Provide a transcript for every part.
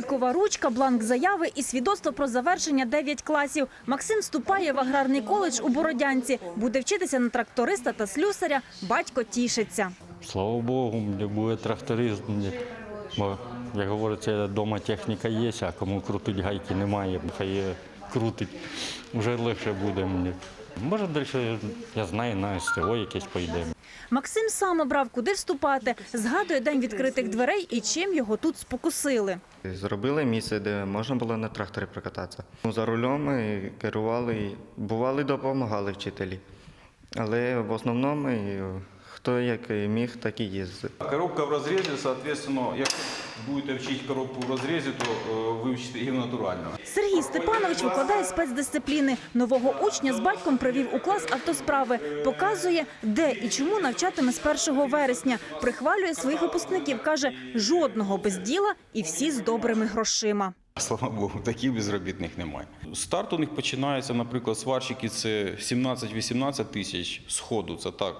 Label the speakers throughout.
Speaker 1: кулькова ручка, бланк заяви і свідоцтво про завершення 9 класів. Максим вступає в аграрний коледж у Бородянці. Буде вчитися на тракториста та слюсаря. Батько тішиться.
Speaker 2: Слава Богу, мені буде тракторист. Бо, як говориться, вдома техніка є, а кому крутить гайки немає, хай крутить. Вже легше буде мені. Може, далі, я знаю, на СТО якесь поїдемо.
Speaker 1: Максим сам обрав, куди вступати. Згадує день відкритих дверей і чим його тут спокусили.
Speaker 3: Зробили місце, де можна було на тракторі прокататися. Ну, За рулем керували, бували, допомагали вчителі. Але в основному хто як міг, так і їздив.
Speaker 4: Коробка в розрізі, відповідно, якщо будете вчити коробку в розрізі, то е, вивчите її натурально.
Speaker 1: Сергій Степанович викладає спецдисципліни. Нового учня з батьком привів у клас автосправи. Показує, де і чому навчатиме з 1 вересня. Прихвалює своїх випускників. Каже, жодного без діла і всі з добрими грошима.
Speaker 4: Слава Богу, таких безробітних немає. Старт у них починається, наприклад, сварщики це 17-18 тисяч сходу, це так,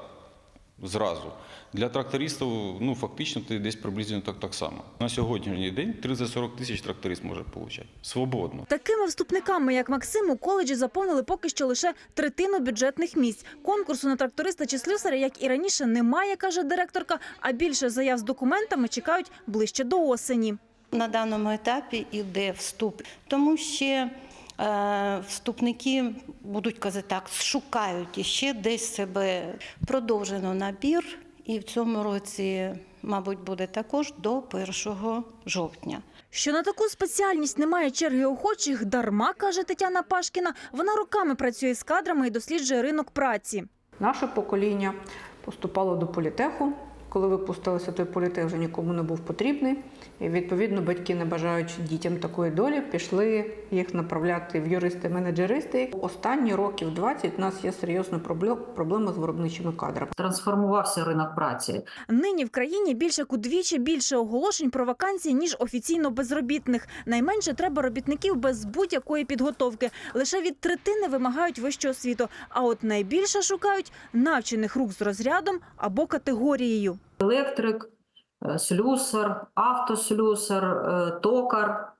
Speaker 4: зразу. Для трактористів, ну, фактично, ти десь приблизно так, так само. На сьогоднішній день 30-40 тисяч тракторист може отримати. Свободно.
Speaker 1: Такими вступниками, як Максим, у коледжі заповнили поки що лише третину бюджетних місць. Конкурсу на тракториста чи слюсаря, як і раніше, немає, каже директорка. А більше заяв з документами чекають ближче до осені.
Speaker 5: На даному етапі йде вступ, тому ще вступники будуть казати так, шукають іще десь себе продовжено набір, і в цьому році, мабуть, буде також до 1 жовтня.
Speaker 1: Що на таку спеціальність немає черги охочих, дарма, каже Тетяна Пашкіна. Вона роками працює з кадрами і досліджує ринок праці.
Speaker 6: Наше покоління поступало до політеху. Коли випустилося, той політех вже нікому не був потрібний. І відповідно батьки, не бажаючи дітям такої долі, пішли їх направляти в юристи-менеджеристи. Останні років 20 у нас є серйозна пробле- проблема з виробничими кадрами.
Speaker 7: трансформувався ринок праці.
Speaker 1: Нині в країні більше як удвічі більше оголошень про вакансії, ніж офіційно безробітних. Найменше треба робітників без будь-якої підготовки. Лише від третини вимагають вищу освіту. А от найбільше шукають навчених рук з розрядом або категорією.
Speaker 7: Електрик, е, слюсар, автослюсар, е, токар,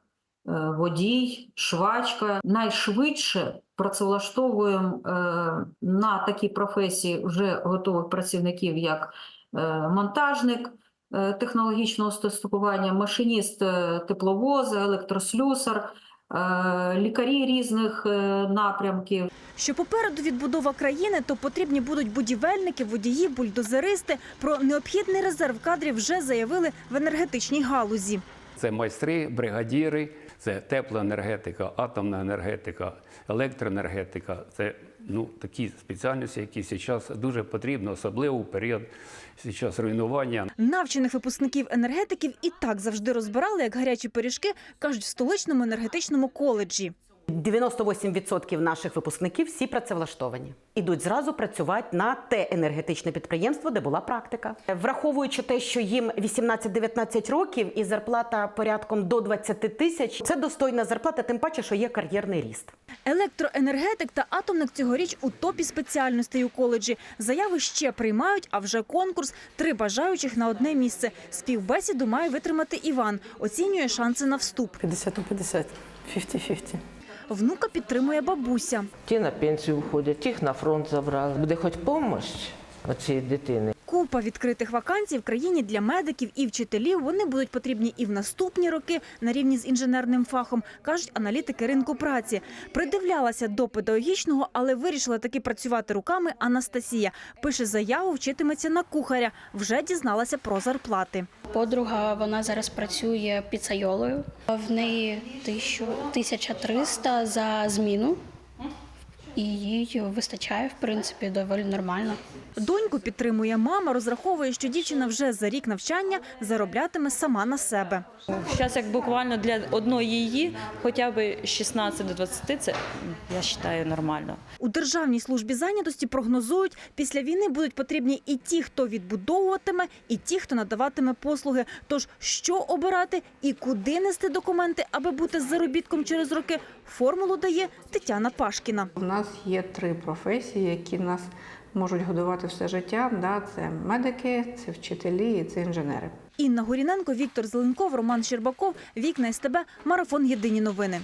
Speaker 7: е, водій, швачка. Найшвидше працевлаштовуємо на такі професії вже готових працівників, як монтажник технологічного стосування, машиніст тепловоза, електрослюсар, лікарі різних е, напрямків.
Speaker 1: Що попереду відбудова країни, то потрібні будуть будівельники, водії, бульдозеристи. Про необхідний резерв кадрів вже заявили в енергетичній галузі.
Speaker 8: Це майстри, бригадіри, це теплоенергетика, атомна енергетика, електроенергетика. Це ну, такі спеціальності, які зараз дуже потрібно, особливо у період зараз руйнування.
Speaker 1: Навчених випускників енергетиків і так завжди розбирали як гарячі пиріжки, кажуть в столичному енергетичному коледжі.
Speaker 9: 98% наших випускників всі працевлаштовані. Ідуть зразу працювати на те енергетичне підприємство, де була практика. Враховуючи те, що їм 18-19 років і зарплата порядком до 20 тисяч, це достойна зарплата, тим паче, що є кар'єрний ріст.
Speaker 1: Електроенергетик та атомник цьогоріч у топі спеціальностей у коледжі. Заяви ще приймають, а вже конкурс. Три бажаючих на одне місце. Співбесіду має витримати Іван. Оцінює шанси на вступ.
Speaker 10: 50 на 50, 50-50.
Speaker 1: Внука підтримує бабуся.
Speaker 10: Ті на пенсію уходять, тих на фронт забрали. Буде хоч допомога цієї дитини.
Speaker 1: Купа відкритих вакансій в країні для медиків і вчителів. Вони будуть потрібні і в наступні роки на рівні з інженерним фахом, кажуть аналітики ринку праці. Придивлялася до педагогічного, але вирішила таки працювати руками. Анастасія пише заяву, вчитиметься на кухаря. Вже дізналася про зарплати.
Speaker 11: Подруга вона зараз працює піцайолою. В неї 1300 за зміну, і їй вистачає, в принципі, доволі нормально.
Speaker 1: Доньку підтримує мама. Розраховує, що дівчина вже за рік навчання зароблятиме сама на себе.
Speaker 12: Зараз як буквально для одної її, хоча б 16 до 20, це я вважаю нормально.
Speaker 1: У Державній службі зайнятості прогнозують, після війни будуть потрібні і ті, хто відбудовуватиме, і ті, хто надаватиме послуги. Тож що обирати і куди нести документи, аби бути з заробітком через роки, формулу дає Тетяна Пашкіна.
Speaker 6: У нас є три професії, які нас можуть годувати все життя. Да, Це медики, це вчителі, це інженери.
Speaker 1: Інна Горіненко, Віктор Зеленков, Роман Щербаков, Вікна СТБ, марафон Єдині новини.